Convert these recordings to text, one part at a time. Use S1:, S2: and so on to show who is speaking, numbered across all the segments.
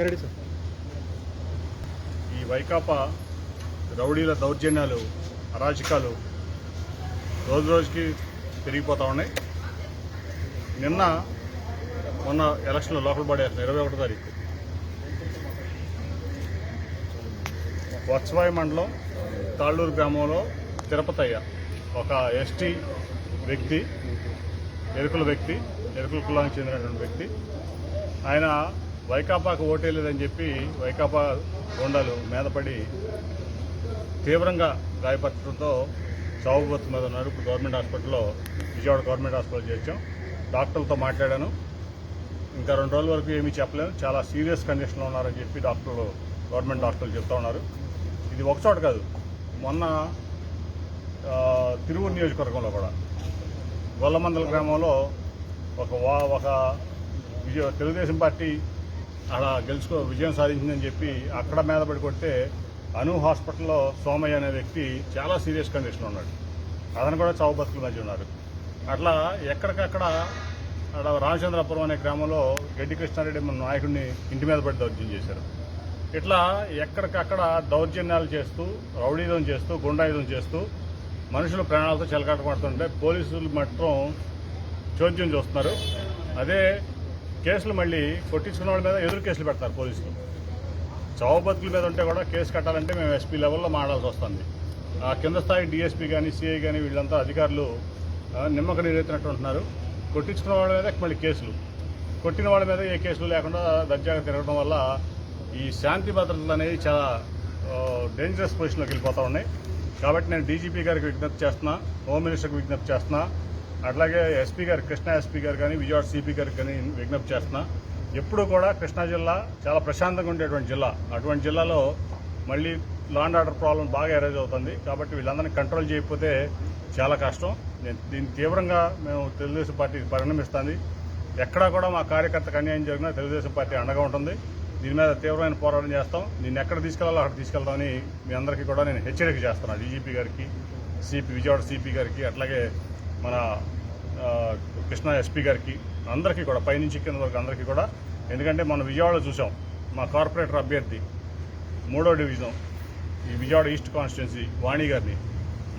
S1: Okay ready sir
S2: ఈ వైకాపా రౌడీల దౌర్జన్యాలు అరాచకాలు రోజు రోజుకి పెరిగిపోతూ ఉన్నాయి. నిన్న మొన్న ఎలక్షన్లో లోపల బాడీ ఇరవై ఒకటో తారీఖు. వత్సవాయి మండలం తాళ్ళూరు గ్రామంలో తిరుపతయ్య ఒక ఎస్టీ వ్యక్తి ఎరుకుల వ్యక్తి ఎరుకుల కులానికి చెందినటువంటి వ్యక్తి. ఆయన వైకాపాకు ఓటేయలేదని చెప్పి వైకాపా గోండాలు మీదపడి తీవ్రంగా గాయపరచడంతో చావుబత్తు మీద ఉన్నారు. ఇప్పుడు గవర్నమెంట్ హాస్పిటల్లో విజయవాడ గవర్నమెంట్ హాస్పిటల్ చేర్చాం. డాక్టర్లతో మాట్లాడాను. ఇంకా రెండు రోజుల వరకు ఏమీ చెప్పలేము చాలా సీరియస్ కండిషన్లో ఉన్నారని చెప్పి డాక్టర్లు గవర్నమెంట్ డాక్టర్లు చెప్తా ఉన్నారు. ఇది ఒకచోట కాదు. మొన్న ఆ, తిరువురు నియోజకవర్గంలో కూడా. గొల్లమందల గ్రామంలో ఒక వా ఒక విజయ తెలుగుదేశం పార్టీ అక్కడ గెలుచుకో విజయం సాధించిందని చెప్పి అక్కడ మీద పడి కొడితే అను హాస్పిటల్లో సోమయ్య అనే వ్యక్తి చాలా సీరియస్ కండిషన్లో ఉన్నాడు. అతను కూడా చావు బతుకుల మధ్య ఉన్నారు. అట్లా ఎక్కడికక్కడ అక్కడ రామచంద్రపురం అనే గ్రామంలో గడ్డి కృష్ణారెడ్డి మన నాయకుడిని ఇంటి మీద పడి దౌర్జన్యం చేశారు. ఇట్లా ఎక్కడికక్కడ దౌర్జన్యాలు చేస్తూ రౌడీదం చేస్తూ గుండాయుధం చేస్తూ మనుషులు ప్రాణాలతో చెలకాటపడుతుంటే పోలీసులు మాత్రం చోద్యం చూస్తున్నారు. అదే కేసులు మళ్ళీ కొట్టించుకున్న వాళ్ళ మీద ఎదురు కేసులు పెడతారు పోలీసులు. చావు బతుకుల మీద ఉంటే కూడా కేసు కట్టాలంటే మేము ఎస్పీ లెవెల్లో మాడాల్సి వస్తుంది. ఆ కింద స్థాయి డిఎస్పీ కానీ సిఐ కానీ వీళ్ళంతా అధికారులు నిమ్మక నీరెత్తినట్టు ఉంటున్నారు. కొట్టించుకున్న వాళ్ళ మీద మళ్ళీ కేసులు. కొట్టిన వాళ్ళ మీద ఏ కేసులు లేకుండా దర్జాగా తిరగడం వల్ల ఈ శాంతి భద్రతలు అనేవి చాలా డేంజరస్ పొజిషన్లోకి వెళ్ళిపోతూ ఉన్నాయి. కాబట్టి నేను డీజీపీ గారికి విజ్ఞప్తి చేస్తున్నా హోమ్ మినిస్టర్కి విజ్ఞప్తి చేస్తున్నా అట్లాగే ఎస్పీ గారు కృష్ణా ఎస్పీ గారు కానీ విజయవాడ సిపి గారికి కానీ విజ్ఞప్తి చేస్తున్నా. ఎప్పుడూ కూడా కృష్ణా జిల్లా చాలా ప్రశాంతంగా ఉండేటువంటి జిల్లా. అటువంటి జిల్లాలో మళ్ళీ లాండ్ ఆర్డర్ ప్రాబ్లం బాగా ఎరేజ్ అవుతుంది. కాబట్టి వీళ్ళందరినీ కంట్రోల్ చేయకపోతే చాలా కష్టం. నేను దీన్ని తీవ్రంగా మేము తెలుగుదేశం పార్టీ పరిణమిస్తుంది. ఎక్కడా కూడా మా కార్యకర్తకు అన్యాయం జరిగినా తెలుగుదేశం పార్టీ అండగా ఉంటుంది. దీని మీద తీవ్రమైన పోరాటం చేస్తాం. దీన్ని ఎక్కడ తీసుకెళ్ళాలో అక్కడ తీసుకెళ్తామని మీ అందరికీ కూడా నేను హెచ్చరిక చేస్తున్నాను డీజీపీ గారికి సిపి విజయవాడ సిపి గారికి అట్లాగే మన కృష్ణ కృష్ణా ఎస్పీ గారికి అందరికీ కూడా పైనుంచి కింద వరకు అందరికీ కూడా ఎందుకంటే మనం విజయవాడలో చూసాం మా కార్పొరేటర్ అభ్యర్థి మూడో డివిజన్ ఈ విజయవాడ ఈస్ట్ కాన్స్టిట్యున్సీ వాణి గారిని.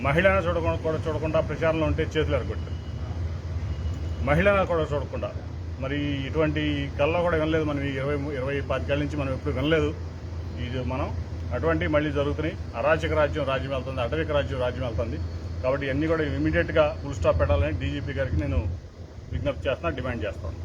S2: మహిళను చూడకుండా కూడా చూడకుండా ప్రచారంలో ఉంటే చేతులు ఎరగొట్టారు. మహిళను కూడా చూడకుండా. మరి ఇటువంటి కళ్ళలో కూడా వినలేదు మనం ఇరవై ఇరవై పాతికేళ్ళ నుంచి మనం ఎప్పుడు వినలేదు. ఇది మనం అటువంటి మళ్ళీ జరుగుతున్నాయి. అరాచక రాజ్యం రాజ్యం వెళ్తుంది అటవిక రాజ్యం రాజ్యం వెళ్తుంది. కాబట్టి ఇవన్నీ కూడా ఇమీడియట్గా ఫుల్ స్టాప్ పెట్టాలని డీజీపీ గారికి నేను విజ్ఞప్తి చేస్తున్నా డిమాండ్ చేస్తాను